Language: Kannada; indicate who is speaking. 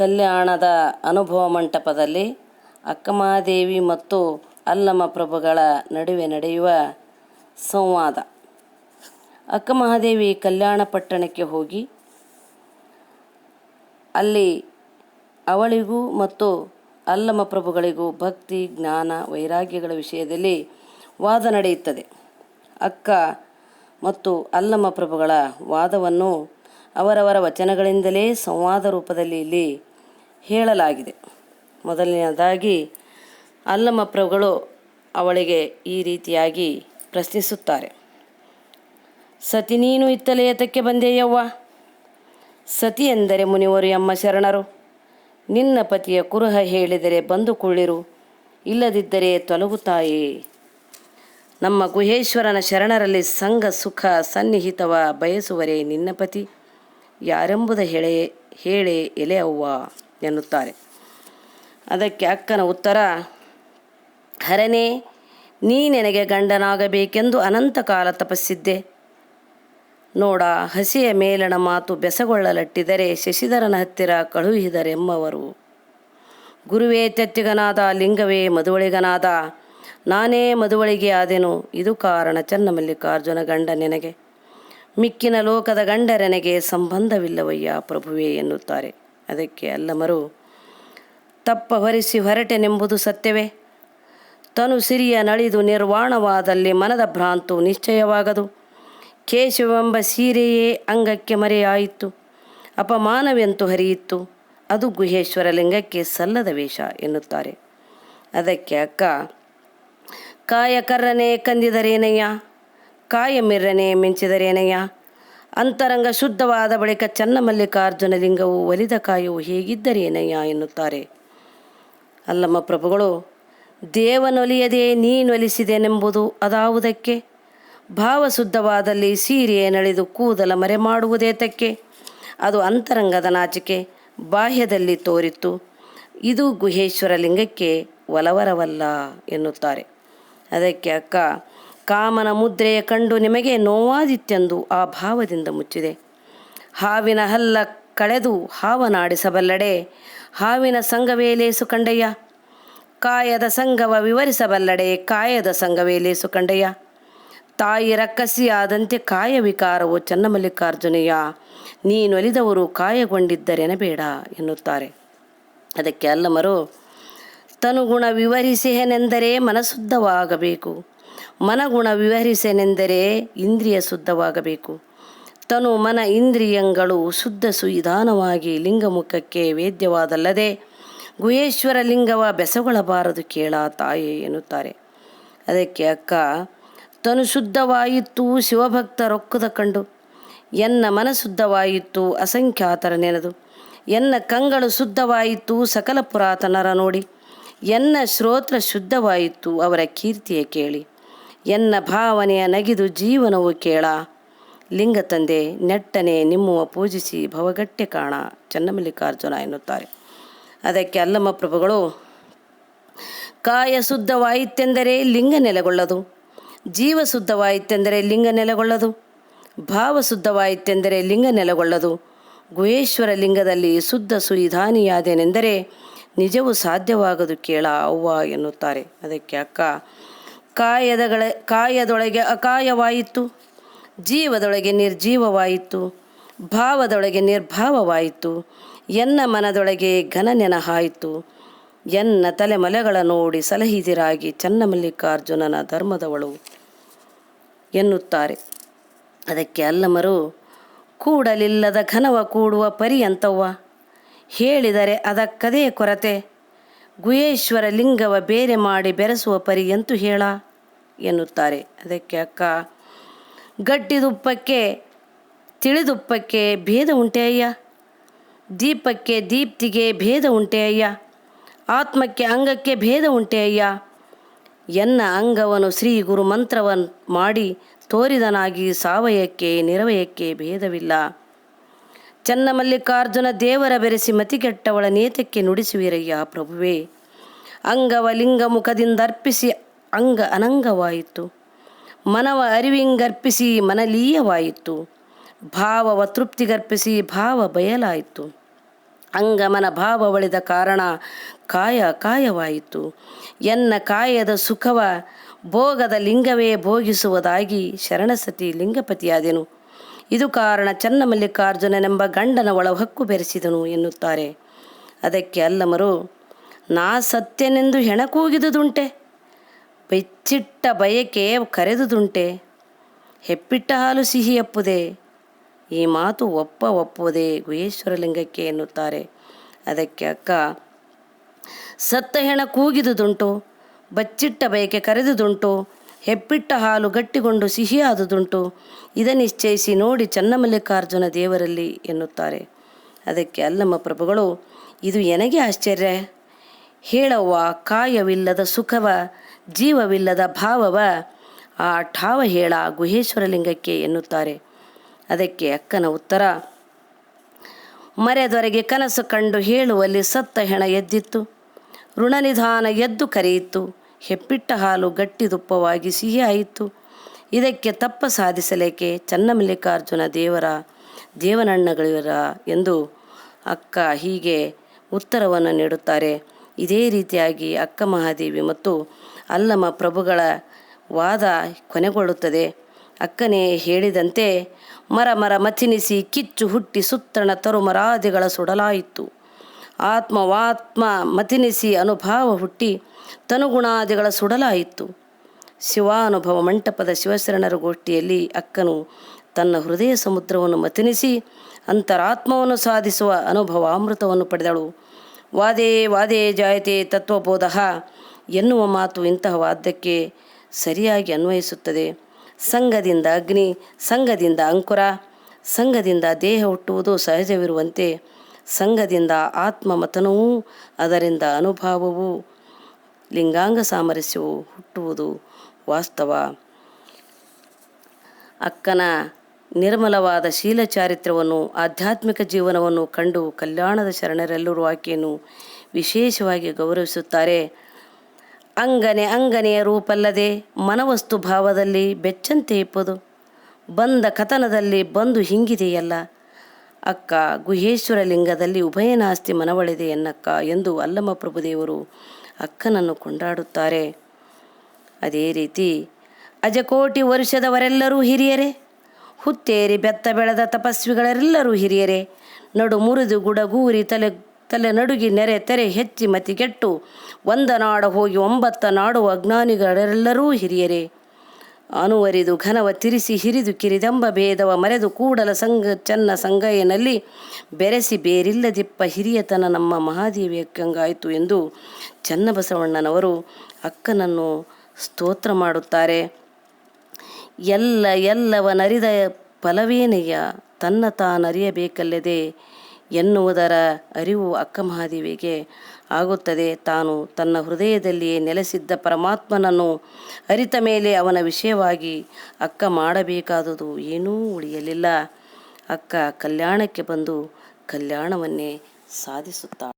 Speaker 1: ಕಲ್ಯಾಣದ ಅನುಭವ ಮಂಟಪದಲ್ಲಿ ಅಕ್ಕಮಹಾದೇವಿ ಮತ್ತು ಅಲ್ಲಮ ಪ್ರಭುಗಳ ನಡುವೆ ನಡೆಯುವ ಸಂವಾದ. ಅಕ್ಕಮಹಾದೇವಿ ಕಲ್ಯಾಣ ಪಟ್ಟಣಕ್ಕೆ ಹೋಗಿ, ಅಲ್ಲಿ ಅವಳಿಗೂ ಮತ್ತು ಅಲ್ಲಮ ಪ್ರಭುಗಳಿಗೂ ಭಕ್ತಿ, ಜ್ಞಾನ, ವೈರಾಗ್ಯಗಳ ವಿಷಯದಲ್ಲಿ ವಾದ ನಡೆಯುತ್ತದೆ. ಅಕ್ಕ ಮತ್ತು ಅಲ್ಲಮ ಪ್ರಭುಗಳ ವಾದವನ್ನು ಅವರವರ ವಚನಗಳಿಂದಲೇ, ಸಂವಾದ ರೂಪದಲ್ಲಿ ಇಲ್ಲಿ ಹೇಳಲಾಗಿದೆ. ಮೊದಲನೆಯದಾಗಿ, ಅಲ್ಲಮ ಪ್ರಭುಗಳು ಅವಳಿಗೆ ಈ ರೀತಿಯಾಗಿ ಪ್ರಶ್ನಿಸುತ್ತಾರೆ. ಸತಿ ನೀನು ಇತ್ತಲೇ ಏತಕ್ಕೆ ಬಂದೆಯವ್ವ ಸತಿ ಎಂದರೆ ಮುನಿವರು ಎಮ್ಮ ಶರಣರು? ನಿನ್ನ ಪತಿಯ ಕುರುಹ ಹೇಳಿದರೆ ಬಂದು ಕುಳ್ಳಿರು, ಇಲ್ಲದಿದ್ದರೆ ತೊಲಗುತ್ತಾಯೇ? ನಮ್ಮ ಗುಹೇಶ್ವರನ ಶರಣರಲ್ಲಿ ಸಂಘ ಸುಖ ಸನ್ನಿಹಿತವ ಬಯಸುವರೇ ನಿನ್ನ ಪತಿ? ಯಾರೆಂಬುದ ಹೇಳೇ ಹೇಳೇ ಎಲೆ ಅವ್ವ? ಎನ್ನುತ್ತಾರೆ. ಅದಕ್ಕೆ ಅಕ್ಕನ ಉತ್ತರ ಹರನೇ ನೀ ನನಗೆ ಗಂಡನಾಗಬೇಕೆಂದು ಅನಂತ ಕಾಲ ತಪಸ್ಸಿದ್ದೆ. ನೋಡ, ಹಸಿಯ ಮೇಲಣ ಮಾತು ಬೆಸಗೊಳ್ಳಲಟ್ಟಿದರೆ ಶಶಿಧರನ ಹತ್ತಿರ ಕಳುಹಿದರೆಮ್ಮವರು ಗುರುವೇ, ತೆತ್ತಿಗನಾದ, ಲಿಂಗವೇ, ಮದುವಳಿಗನಾದ, ನಾನೇ ಮದುವಳಿಗೆ ಆದೆನು. ಇದು ಕಾರಣ ಚನ್ನಮಲ್ಲಿಕಾರ್ಜುನ ಗಂಡ ನಿನಗೆ. ಮಿಕ್ಕಿನ ಲೋಕದ ಗಂಡರನೆಗೆ ಸಂಬಂಧವಿಲ್ಲವಯ್ಯ ಪ್ರಭುವೇ, ಎನ್ನುತ್ತಾರೆ. ಅದಕ್ಕೆ ಅಲ್ಲಮರು ತಪ್ಪ ಹೊರಿಸಿ ಹೊರಟೆನೆಂಬುದು ಸತ್ಯವೇ. ತನು ಸಿರಿಯ ನಳಿದು ನಿರ್ವಾಣವಾದಲ್ಲಿ ಮನದ ಭ್ರಾಂತು ನಿಶ್ಚಯವಾಗದು. ಕೇಶವೆಂಬ ಸೀರೆಯೇ ಅಂಗಕ್ಕೆ ಮರೆಯಾಯಿತು. ಅಪಮಾನವೆಂತು ಹರಿಯಿತ್ತು ಅದು ಗುಹೇಶ್ವರ ಲಿಂಗಕ್ಕೆ ಸಲ್ಲದ ವೇಷ ಎನ್ನುತ್ತಾರೆ. ಅದಕ್ಕೆ ಅಕ್ಕ ಕಾಯ ಕರ್ರನೆ ಕಂದಿದರೇನಯ್ಯ? ಕಾಯ ಮಿರ್ರನೆ ಮಿಂಚಿದರೇನಯ್ಯ? ಅಂತರಂಗ ಶುದ್ಧವಾದ ಬಳಿಕ ಚನ್ನಮಲ್ಲಿಕಾರ್ಜುನ ಲಿಂಗವು ಒಲಿದ ಕಾಯವು ಹೇಗಿದ್ದರೇನಯ್ಯ ಎನ್ನುತ್ತಾರೆ. ಅಲ್ಲಮ್ಮ ಪ್ರಭುಗಳು, ದೇವನೊಲಿಯದೇ ನೀನೊಲಿಸಿದೆನೆಂಬುದು ಅದಾವುದಕ್ಕೆ? ಭಾವಶುದ್ಧವಾದಲ್ಲಿ ಸೀರೆಯ ನಳಿದು ಕೂದಲ ಮರೆ ಮಾಡುವುದೇತಕ್ಕೆ ಅದು ಅಂತರಂಗದ ನಾಚಿಕೆ ಬಾಹ್ಯದಲ್ಲಿ ತೋರಿತ್ತು. ಇದು ಗುಹೇಶ್ವರ ಲಿಂಗಕ್ಕೆ ಒಲವರವಲ್ಲ ಎನ್ನುತ್ತಾರೆ. ಅದಕ್ಕೆ ಅಕ್ಕ ಕಾಮನ ಮುದ್ರೆಯ ಕಂಡು ನಿಮಗೆ ನೋವಾದಿತ್ಯಂದು ಆ ಭಾವದಿಂದ ಮುಚ್ಚಿದೆ. ಹಾವಿನ ಹಲ್ಲ ಕಳೆದು ಹಾವನಾಡಿಸಬಲ್ಲಡೆ. ಹಾವಿನ ಸಂಘವೇ ಲೇಸು ಕಂಡಯ್ಯ ಕಾಯದ ಸಂಘವ ವಿವರಿಸಬಲ್ಲಡೆ. ಕಾಯದ ಸಂಘವೇ ಲೇಸು ಕಂಡಯ್ಯ ತಾಯಿ ರಕ್ಕಸಿಯಾದಂತೆ ಕಾಯ ವಿಕಾರವು ಚನ್ನಮಲ್ಲಿಕಾರ್ಜುನಯ್ಯ ನೀನೊಲಿದವರು ಕಾಯಗೊಂಡಿದ್ದರೆನಬೇಡ ಎನ್ನುತ್ತಾರೆ. ಅದಕ್ಕೆ ಅಲ್ಲಮರು, ತನುಗುಣ ವಿವರಿಸಿಹೆನೆಂದರೆ ಮನಶುದ್ಧವಾಗಬೇಕು. ಮನಗುಣ ವಿವರಿಸೆನೆಂದರೆ ಇಂದ್ರಿಯ ಶುದ್ಧವಾಗಬೇಕು. ತನು ಮನ ಇಂದ್ರಿಯಂಗಳು ಶುದ್ಧ ಸುವಿಧಾನವಾಗಿ ಲಿಂಗಮುಖಕ್ಕೆ ವೇದ್ಯವಾದಲ್ಲದೆ ಗುಹೇಶ್ವರ ಲಿಂಗವ ಬೆಸಗೊಳಬಾರದು ಕೇಳ ತಾಯಿ ಎನ್ನುತ್ತಾರೆ. ಅದಕ್ಕೆ ಅಕ್ಕ, ತನು ಶುದ್ಧವಾಯಿತು ಶಿವಭಕ್ತ ರೊಕ್ಕದ ಕಂಡು. ಎನ್ನ ಮನ ಶುದ್ಧವಾಯಿತು ಅಸಂಖ್ಯಾತರ ನೆನೆದು. ಎನ್ನ ಕಂಗಳು ಶುದ್ಧವಾಯಿತು ಸಕಲ ಪುರಾತನರ ನೋಡಿ. ಎನ್ನ ಶ್ರೋತ್ರ ಶುದ್ಧವಾಯಿತು ಅವರ ಕೀರ್ತಿಯ ಕೇಳಿ. ಎನ್ನ ಭಾವನೆಯ ನಗಿದು ಜೀವನವು ಕೇಳ. ಲಿಂಗ ತಂದೆ, ನೆಟ್ಟನೆ ನಿಮ್ಮುವ ಪೂಜಿಸಿ ಭವಗಟ್ಟೆ ಕಾಣ, ಚನ್ನಮಲ್ಲಿಕಾರ್ಜುನ ಎನ್ನುತ್ತಾರೆ. ಅದಕ್ಕೆ ಅಲ್ಲಮ್ಮ ಪ್ರಭುಗಳು, ಕಾಯ ಶುದ್ಧವಾಯಿತೆಂದರೆ ಲಿಂಗ ನೆಲೆಗೊಳ್ಳದು. ಜೀವ ಶುದ್ಧವಾಯಿತೆಂದರೆ ಲಿಂಗ ನೆಲೆಗೊಳ್ಳದು. ಭಾವ ಶುದ್ಧವಾಯಿತೆಂದರೆ ಲಿಂಗ ನೆಲೆಗೊಳ್ಳದು. ಗುಹೇಶ್ವರ ಲಿಂಗದಲ್ಲಿ ಶುದ್ಧ ಸುವಿಧಾನಿಯಾದೆನೆಂದರೆ ನಿಜವು ಸಾಧ್ಯವಾಗದು ಕೇಳ, ಅವ್ವ ಎನ್ನುತ್ತಾರೆ. ಅದಕ್ಕೆ ಅಕ್ಕ ಕಾಯದಗಳ, ಕಾಯದೊಳಗೆ ಅಕಾಯವಾಯಿತು. ಜೀವದೊಳಗೆ ನಿರ್ಜೀವವಾಯಿತು. ಭಾವದೊಳಗೆ ನಿರ್ಭಾವವಾಯಿತು. ಎನ್ನ ಮನದೊಳಗೆ ಘನನೆನಹಾಯಿತು. ಎನ್ನ ತಲೆಮಲೆಗಳ ನೋಡಿ ಸಲಹಿದಿರಾಗಿ ಚನ್ನಮಲ್ಲಿಕಾರ್ಜುನನ ಧರ್ಮದವಳು ಎನ್ನುತ್ತಾರೆ. ಅದಕ್ಕೆ ಅಲ್ಲಮರು, ಕೂಡಲಿಲ್ಲದ ಘನವ ಕೂಡುವ ಪರ್ಯಂತವ್ವ. ಹೇಳಿದರೆ ಅದಕ್ಕದೇ ಕೊರತೆ. ಗುಹೇಶ್ವರ ಲಿಂಗವ ಬೇರೆ ಮಾಡಿ ಬೆರೆಸುವ ಪರಿಯಂತೂ ಹೇಳ. ಎನ್ನುತ್ತಾರೆ. ಅದಕ್ಕೆ ಅಕ್ಕ, ಗಟ್ಟಿದುಪ್ಪಕ್ಕೆ, ತಿಳಿದುಪ್ಪಕ್ಕೆ ಭೇದ ಉಂಟೆ ಅಯ್ಯ? ದೀಪಕ್ಕೆ, ದೀಪ್ತಿಗೆ ಭೇದ ಉಂಟೆ ಅಯ್ಯ? ಆತ್ಮಕ್ಕೆ, ಅಂಗಕ್ಕೆ ಭೇದ ಉಂಟೆ ಅಯ್ಯ? ಎನ್ನ ಅಂಗವನು ಶ್ರೀ ಗುರು ಮಂತ್ರವನ್ನು ಮಾಡಿ ತೋರಿದನಾಗಿ ಸಾವಯಕ್ಕೆ, ನಿರವಯಕ್ಕೆ ಭೇದವಿಲ್ಲ. ಚನ್ನಮಲ್ಲಿಕಾರ್ಜುನ ದೇವರ ಬೆರೆಸಿ ಮತಿಗೆಟ್ಟವಳ ನೇತಕ್ಕೆ ನುಡಿಸುವಿರಯ್ಯ ಪ್ರಭುವೇ. ಅಂಗವ ಲಿಂಗ ಮುಖದಿಂದರ್ಪಿಸಿ ಅಂಗ ಅನಂಗವಾಯಿತು. ಮನವ ಅರಿವಿಂಗರ್ಪಿಸಿ ಮನಲೀಯವಾಯಿತು. ಭಾವವ ತೃಪ್ತಿಗರ್ಪಿಸಿ ಭಾವ ಬಯಲಾಯಿತು. ಅಂಗಮನ ಭಾವ ಒಳಿದ ಕಾರಣ ಕಾಯ ಕಾಯವಾಯಿತು. ಎನ್ನ ಕಾಯದ ಸುಖವ ಭೋಗದ ಲಿಂಗವೇ ಭೋಗಿಸುವುದಾಗಿ ಶರಣಸತಿ ಲಿಂಗಪತಿಯಾದೆನು. ಇದು ಕಾರಣ ಚನ್ನಮಲ್ಲಿಕಾರ್ಜುನನೆಂಬ ಗಂಡನ ಒಳ ಹಕ್ಕು ಬೆರೆಸಿದನು ಎನ್ನುತ್ತಾರೆ. ಅದಕ್ಕೆ ಅಲ್ಲಮರು, ನಾ ಸತ್ಯನೆಂದು ಹೆಣಕೂಗಿದುದುಂಟೆ. ಬೆಚ್ಚಿಟ್ಟ ಬಯಕೆ ಕರೆದುದುಂಟೆ. ಹೆಪ್ಪಿಟ್ಟ ಹಾಲು ಸಿಹಿ ಅಪ್ಪುದೆ. ಈ ಮಾತು ಒಪ್ಪ ಒಪ್ಪುವುದೇ ಗುಹೇಶ್ವರಲಿಂಗಕ್ಕೆ ಎನ್ನುತ್ತಾರೆ. ಅದಕ್ಕೆ ಅಕ್ಕ, ಸತ್ತ ಹೆಣ ಕೂಗಿದುದುಂಟು, ಬಚ್ಚಿಟ್ಟ ಬಯಕೆ ಕರೆದುದುಂಟು, ಹೆಪ್ಪಿಟ್ಟ ಹಾಲು ಗಟ್ಟಿಗೊಂಡು ಸಿಹಿಯಾದುದುಂಟು ಇದ ನಿಶ್ಚಯಿಸಿ ನೋಡಿ ಚನ್ನಮಲ್ಲಿಕಾರ್ಜುನ ದೇವರಲ್ಲಿ ಎನ್ನುತ್ತಾರೆ. ಅದಕ್ಕೆ ಅಲ್ಲಮ್ಮ ಪ್ರಭುಗಳು, ಇದು ಎನಗೆ ಆಶ್ಚರ್ಯ? ಹೇಳವ್ವ, ಕಾಯವಿಲ್ಲದ ಸುಖವ ಜೀವವಿಲ್ಲದ ಭಾವವ ಆ ಠಾವ ಹೇಳ ಗುಹೇಶ್ವರಲಿಂಗಕ್ಕೆ ಎನ್ನುತ್ತಾರೆ. ಅದಕ್ಕೆ ಅಕ್ಕನ ಉತ್ತರ ಮರೆದೊರೆಗೆ ಕನಸು ಕಂಡು ಹೇಳುವಲ್ಲಿ ಸತ್ತ ಹೆಣ ಎದ್ದಿತ್ತು. ಋಣನಿಧಾನ ಎದ್ದು ಕರೆಯಿತು. ಹೆಪ್ಪಿಟ್ಟ ಹಾಲು ಗಟ್ಟಿದುಪ್ಪವಾಗಿ ಆಯಿತು ಇದಕ್ಕೆ ತಪ್ಪ ಸಾಧಿಸಲೇಕೆ ಚನ್ನಮಲ್ಲಿಕಾರ್ಜುನ ದೇವರ ದೇವನಣ್ಣಗಳಿರ ಎಂದು ಅಕ್ಕ ಹೀಗೆ ಉತ್ತರವನ್ನು ನೀಡುತ್ತಾರೆ. ಇದೇ ರೀತಿಯಾಗಿ ಅಕ್ಕ ಮಹಾದೇವಿ ಮತ್ತು ಅಲ್ಲಮ ಪ್ರಭುಗಳ ವಾದ ಕೊನೆಗೊಳ್ಳುತ್ತದೆ. ಅಕ್ಕನೇ ಹೇಳಿದಂತೆ, ಮರ ಮರ ಮಥಿನಿಸಿ ಕಿಚ್ಚು ಹುಟ್ಟಿ ಸುತ್ತಣ ತರುಮರಾದಿಗಳ ಸುಡಲಾಯಿತು. ಆತ್ಮವಾತ್ಮ ಮತಿನಿಸಿ ಅನುಭಾವ ಹುಟ್ಟಿ ತನುಗುಣಾದಿಗಳ ಸುಡಲಾಯಿತು. ಶಿವಾನುಭವ ಮಂಟಪದ ಶಿವಶರಣರ ಗೋಷ್ಠಿಯಲ್ಲಿ ಅಕ್ಕನು ತನ್ನ ಹೃದಯ ಸಮುದ್ರವನ್ನು ಮತಿನಿಸಿ ಅಂತರಾತ್ಮವನ್ನು ಸಾಧಿಸುವ ಅನುಭವ ಅಮೃತವನ್ನು ಪಡೆದಳು. ವಾದೇ ವಾದೇ, ಜಾಯತೆ ತತ್ವಬೋಧ ಎನ್ನುವ ಮಾತು ಇಂತಹ ವಾದ್ಯಕ್ಕೆ ಸರಿಯಾಗಿ ಅನ್ವಯಿಸುತ್ತದೆ. ಸಂಘದಿಂದ ಅಗ್ನಿ, ಸಂಘದಿಂದ ಅಂಕುರ, ಸಂಘದಿಂದ ದೇಹ ಹುಟ್ಟುವುದು ಸಹಜವಿರುವಂತೆ ಸಂಘದಿಂದ ಆತ್ಮಮತನವೂ ಅದರಿಂದ ಅನುಭವವೂ ಲಿಂಗಾಂಗ ಸಾಮರಸ್ಯವು ಹುಟ್ಟುವುದು ವಾಸ್ತವ. ಅಕ್ಕನ ನಿರ್ಮಲವಾದ ಶೀಲ ಚಾರಿತ್ರ್ಯವನ್ನು ಆಧ್ಯಾತ್ಮಿಕ ಜೀವನವನ್ನು ಕಂಡು ಕಲ್ಯಾಣದ ಶರಣರೆಲ್ಲರೂ ಆಕೆಯನ್ನು ವಿಶೇಷವಾಗಿ ಗೌರವಿಸುತ್ತಾರೆ. ಅಂಗನೆ ಅಂಗನೆಯ ರೂಪಲ್ಲದೆ ಮನವಸ್ತು ಭಾವದಲ್ಲಿ ಬೆಚ್ಚಂತೆ ಇಪ್ಪದು. ಬಂದ ಕಥನದಲ್ಲಿ ಬಂದು ಹಿಂಗಿದೆಯಲ್ಲ. ಅಕ್ಕ, ಗುಹೇಶ್ವರ ಲಿಂಗದಲ್ಲಿ ಉಭಯನಾಸ್ತಿ ಮನವಳಿದೆ ಎನ್ನಕ್ಕ ಎಂದು ಅಲ್ಲಮ ಪ್ರಭುದೇವರು ಅಕ್ಕನನ್ನು ಕೊಂಡಾಡುತ್ತಾರೆ. ಅದೇ ರೀತಿ ಅಜಕೋಟಿ ವರ್ಷದವರೆಲ್ಲರೂ ಹಿರಿಯರೇ, ಹುತ್ತೇರಿ ಬೆತ್ತ ಬೆಳೆದ ತಪಸ್ವಿಗಳೆಲ್ಲರೂ ಹಿರಿಯರೇ ನಡು ಮುರಿದು ಗುಡಗೂರಿ ತಲೆ ತಲೆ ನಡುಗಿ ನೆರೆ ತೆರೆ ಹೆಚ್ಚಿ ಮತಿಗೆಟ್ಟು ಒಂದ ನಾಡ ಹೋಗಿ ಒಂಬತ್ತ ನಾಡುವ ಅಜ್ಞಾನಿಗಳೆಲ್ಲರೂ ಹಿರಿಯರೇ. ಅನುವರಿದು ಘನವ ತಿರಿಸಿ ಹಿರಿದು ಕಿರಿದೆಂಬ ಭೇದವ ಮರೆದು ಕೂಡಲ ಸಂಗ ಚನ್ನ ಸಂಗಯ್ಯನಲ್ಲಿ ಬೆರೆಸಿ ಬೇರಿಲ್ಲದಿಪ್ಪ ಹಿರಿಯತನ ನಮ್ಮ ಮಹಾದೇವಿಯಕ್ಕಂಗಾಯಿತು ಎಂದು ಚನ್ನಬಸವಣ್ಣನವರು ಅಕ್ಕನನ್ನು ಸ್ತೋತ್ರ ಮಾಡುತ್ತಾರೆ. ಎಲ್ಲ ಎಲ್ಲವನರಿದ ಫಲವೇನೆಯ ತನ್ನ ತಾನರಿಯಬೇಕಲ್ಲದೆ ಎನ್ನುವುದರ ಅರಿವು ಅಕ್ಕ ಮಹಾದೇವಿಗೆ ಆಗುತ್ತದೆ. ತಾನು ತನ್ನ ಹೃದಯದಲ್ಲಿಯೇ ನೆಲೆಸಿದ್ದ ಪರಮಾತ್ಮನನ್ನು ಅರಿತ ಮೇಲೆ ಅವನ ವಿಷಯವಾಗಿ ಅಕ್ಕ ಮಾಡಬೇಕಾದುದು ಏನೂ ಉಳಿಯಲಿಲ್ಲ. ಅಕ್ಕ ಕಲ್ಯಾಣಕ್ಕೆ ಬಂದು ಕಲ್ಯಾಣವನ್ನೇ ಸಾಧಿಸುತ್ತಾ